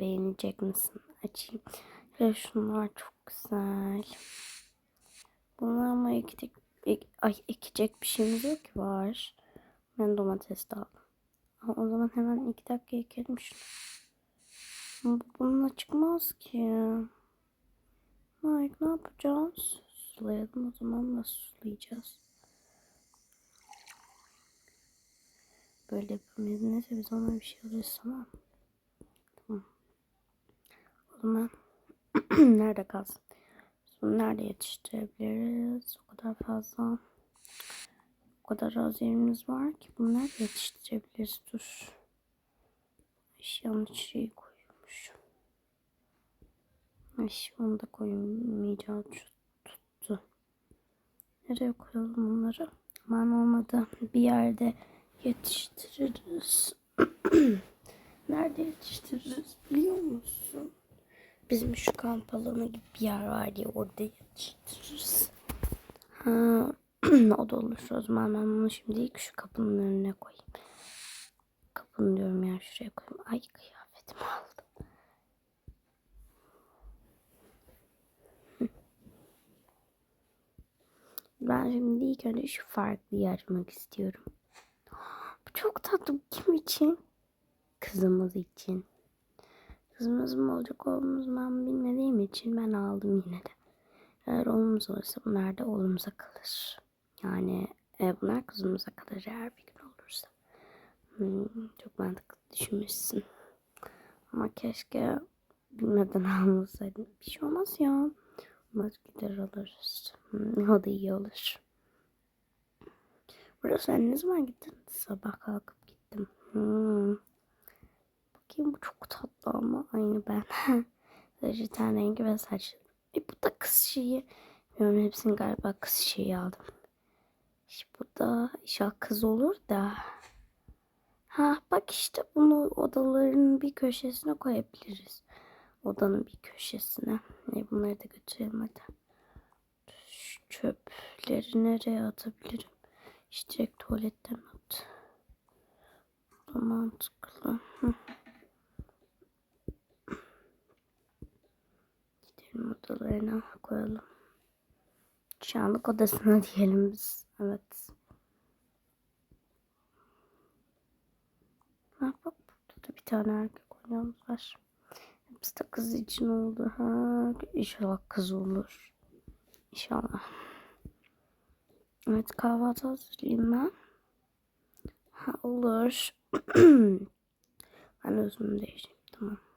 Beğenecek misin? Açayım. Ve şunlar çok güzel. Bunlar ama ekecek, ek, ay, ekecek bir şeyimiz yok ki var. Ben domates de aldım. O zaman hemen iki dakika ekelim şunu. Bununla çıkmaz ki. Mike ne yapacağız? Sulayalım o zaman nasıl sulayacağız? Böyle yapamayız. Neyse biz ona bir şey alırız tamam. Tamam. Zaman nerede kalsın? Bunu nerede yetiştirebiliriz? O kadar fazla. O kadar az yerimiz var ki nerede yetiştirebiliriz? Dur. Ay, yanlış şeyi koymuş. Ay, onu da koymayacağız. Tuttu. Nereye koyalım bunları? Aman olmadı. Bir yerde yetiştiririz. Nerede yetiştiririz biliyor musun? Bizim şu kamp alanı gibi bir yer var diye orada yetiştiririz. Ha, o da olur. O zaman ben bunu şimdi ilk şu kapının önüne koyayım. Kapının diyorum ya şuraya koyayım. Ay kıyafetimi aldım. Ben şimdi ilk önce şu farklıyı açmak istiyorum. Bu çok tatlı. Kim için? Kızımız için. Kızımız mı olacak oğlumuz mu bilmediğim için ben aldım yine de. Eğer oğlumuz olursa bunlar da oğlumuza kalır. Yani e, bunlar kızımıza kalır eğer bir gün olursa. Hmm, çok mantıklı düşünmüşsün. Ama keşke bilmeden almasaydım. Bir şey olmaz ya. Olmaz gider alırız. Hmm, o da iyi olur. Burası sen ne zaman gittin? Sabah kalkıp gittim. Hmm. Bakayım bu çok tatlı ama aynı ben. Sadece ten rengi ve saçlı. E bu da kız şeyi. Bilmiyorum hepsini galiba kız şeyi aldım. İşte bu da inşallah kız olur da. Ha bak işte bunu odaların bir köşesine koyabiliriz. Odanın bir köşesine. E, bunları da götürelim hadi. Şu çöpleri nereye atabilirim? İşte direkt tuvaletten at. Bu mantıklı. Hı. Gidelim odalarına koyalım. Çağlık odasına diyelim biz. Evet. Ha, bak burada da bir tane erkek oynuyoruz var. Hepsi de kız için oldu. Ha, inşallah kız olur. İnşallah. Evet kahvaltı hazırlayayım ben. Ha, olur. ben özümü değiştireyim. Tamam.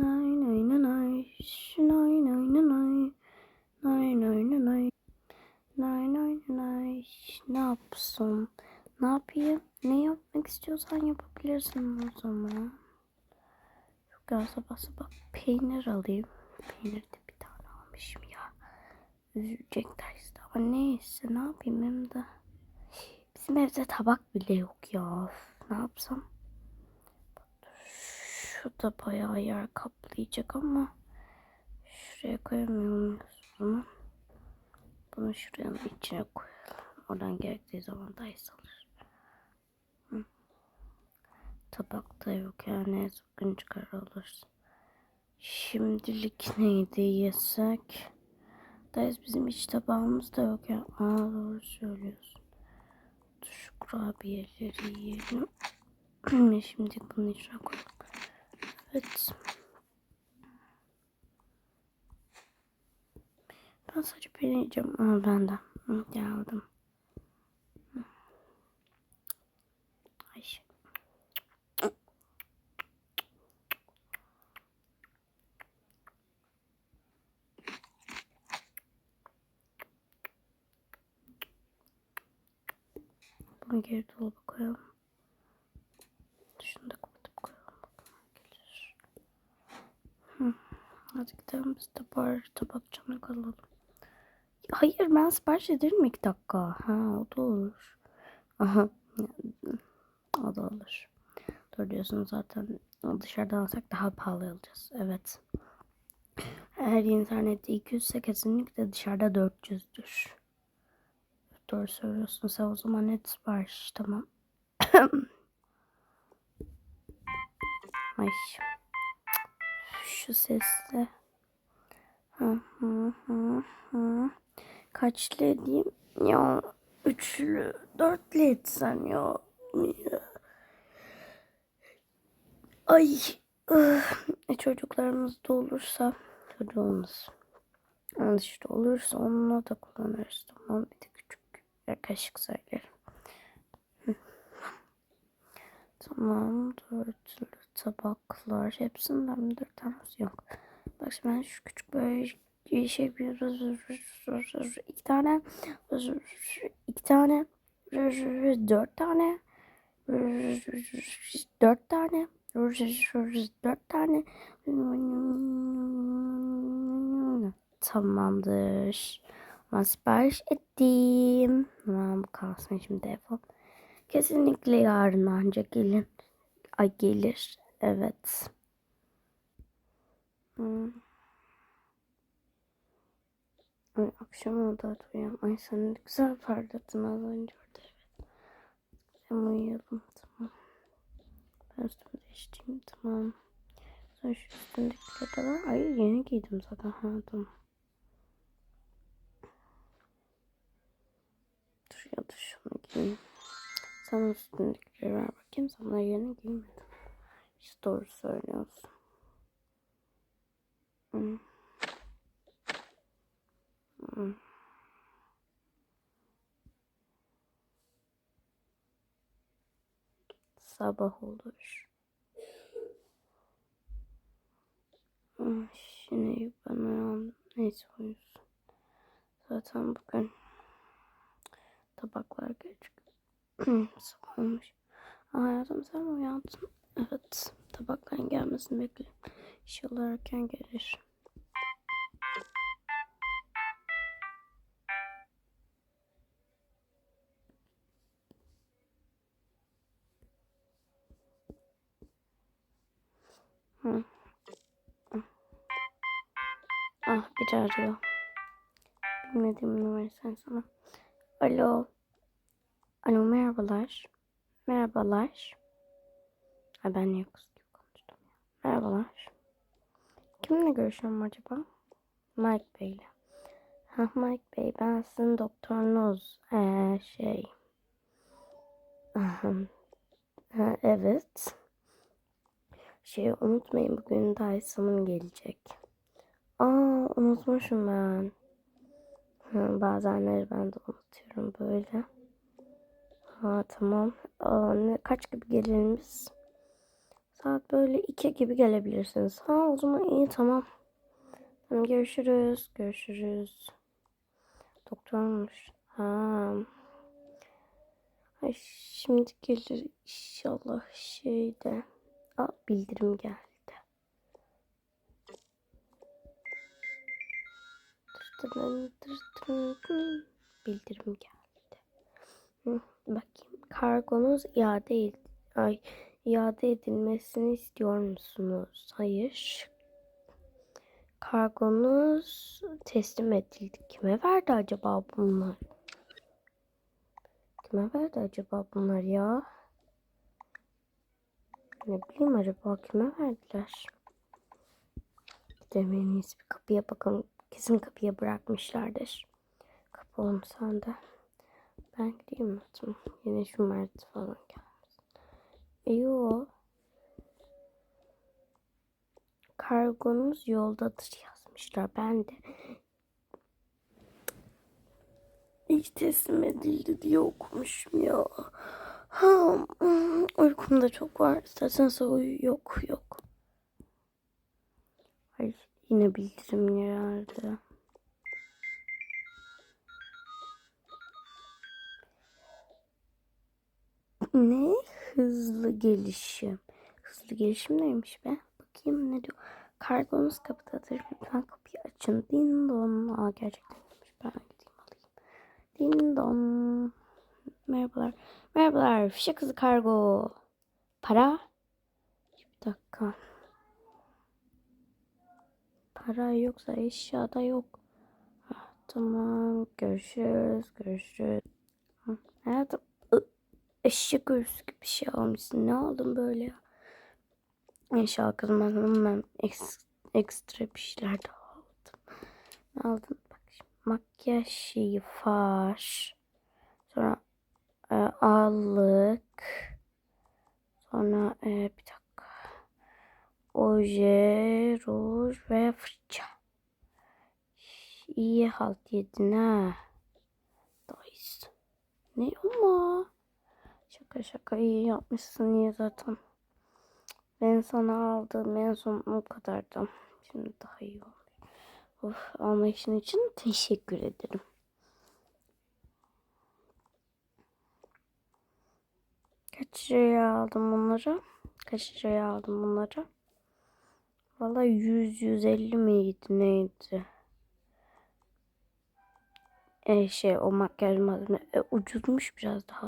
Nay nay nay nay. Nay nay nay nay. Nay nay nay nay. Nay nay nay. Ne yapsın? Ne yapayım? Ne yapmak istiyorsan yapabilirsin o zaman. Ya sabah sabah peynir alayım. Peynir de bir tane almışım ya. Üzülecekler işte ama neyse ne yapayım hem de. Bizim evde tabak bile yok ya. Ne yapsam? Şu da bayağı yer kaplayacak ama şuraya koyamıyorum o zaman. Bunu şuraya içine koyalım. Oradan gerektiği zaman da alır. Hı. Tabak da yok yani sıkın çıkar olursa. Şimdilik neydi yesek? Dayız bizim iç tabağımız da yok ya. Aa doğru söylüyorsun. Şu kurabiyeleri yiyelim. Şimdi bunun içine koyalım. Evet. Ben sadece peynir yiyeceğim. Ben de. Geldim. Ay. Bunu geri dolaba koyalım. Şunu da kapatıp koyalım. Bakalım gelir. Hı. Hadi gidelim biz de bari tabakçana kalalım. Hayır ben sipariş ederim iki dakika? Ha o da olur. Aha. O da olur. Doğru diyorsun zaten dışarıdan alsak daha pahalı alacağız. Evet. Eğer internette 200 ise kesinlikle dışarıda 400'dür. Doğru söylüyorsun. Sen o zaman net sipariş tamam. Ay. Şu sesle. Hı hı hı hı. Kaçlı edeyim? Ya üçlü, dörtlü etsen ya. Ay. E, çocuklarımız da olursa çocuğumuz işte olursa onunla da kullanırız. Tamam bir de küçük bir kaşık. Hı. Tamam dörtlü tabaklar hepsinden dört tanesi yok. Bak şimdi ben şu küçük böyle şey yapıyoruz. iki tane iki tane dört tane dört tane dört tane tamamdır. Ben sipariş ettim. Tamam kalsın şimdi telefon. Kesinlikle yarın ancak gelin. Ay gelir. Evet. Hmm. Ay, akşam oldu hadi uyan. Ay sen güzel parladın az önce orada evet. Hem uyuyalım tamam. Ben üstümü değiştireyim tamam. Sonra şu üstündekiler de var. Ay yeni giydim zaten. Ha tamam. Dur ya da şunu giyeyim. Sana üstündekileri ver bakayım. Sana yeni giymedim. İşte doğru söylüyorsun. Hmm. Hmm. Sabah olur. Hmm, Şimdi uyandım. Neyse uyusun. Zaten bugün tabaklar gelecek. Sabah hayatım sen uyandın? Evet. Tabakların gelmesini bekliyorum. İnşallah erken gelir. Hı. Ah biri arıyor. Bilmediğim numara sen sana. Alo. Alo merhabalar. Merhabalar. Ay ben niye kız gibi konuştum ya. Merhabalar. Kiminle görüşüyorum acaba? Mike Bey ile. Ha Mike Bey ben sizin doktorunuz. Ee, şey. Ha, evet. Şey unutmayın bugün Dyson'ım gelecek. Aa unutmuşum ben. Ha, bazenleri ben de unutuyorum böyle. Ha tamam. Aa, ne, kaç gibi gelelim biz? Saat böyle iki gibi gelebilirsiniz. Ha o zaman iyi tamam. Tamam görüşürüz. Görüşürüz. Doktormuş. Ha. Ay şimdi gelir inşallah şeyde. Aa bildirim geldi. Bildirim geldi. Bakayım. Kargonuz iade ed ay iade edilmesini istiyor musunuz? Hayır. Kargonuz teslim edildi. Kime verdi acaba bunlar? Kime verdi acaba bunlar ya? Ne bileyim acaba kime verdiler? Gidelim bir kapıya bakalım. Kesin kapıya bırakmışlardır. Kapalım sen de. Ben gideyim. Yine şu Mert falan gelmesin. E yo. Kargonuz yoldadır yazmışlar. Ben de hiç teslim edildi diye okumuşum ya. Ha, hmm, uykum da çok var. Zaten uyu yok yok. Ay yine bildirim geldi. Ne? Hızlı gelişim. Hızlı gelişim neymiş be? Bakayım ne diyor. Kargonuz kapıdadır. Lütfen kapıyı açın. Din don. Aa gerçekten demiş. Ben gideyim alayım. Din don. Merhabalar. Merhabalar. Fişek kızı kargo. Para? Bir dakika. Para yoksa eşya da yok. Ah, tamam. Görüşürüz. Görüşürüz. Hayatım. Eşek ölüsü gibi bir şey almışsın. Ne aldın böyle ya? İnşallah kızmadım ben eks- ekstra bir şeyler daha aldım. Ne aldım? Bak şimdi makyaj şeyi far. Sonra e, allık. Sonra e, bir dakika. Oje, ruj ve fırça. İyi halt yedin ha. İyisi. Ne ama? Şaka şaka iyi yapmışsın iyi zaten. Ben sana aldığım en son o kadardı. Şimdi daha iyi oldu. Of, anlayışın için teşekkür ederim. Kaç liraya aldım bunları? Kaç liraya aldım bunları? Valla 100-150 miydi neydi? E şey o makyaj malzeme e, ucuzmuş biraz daha.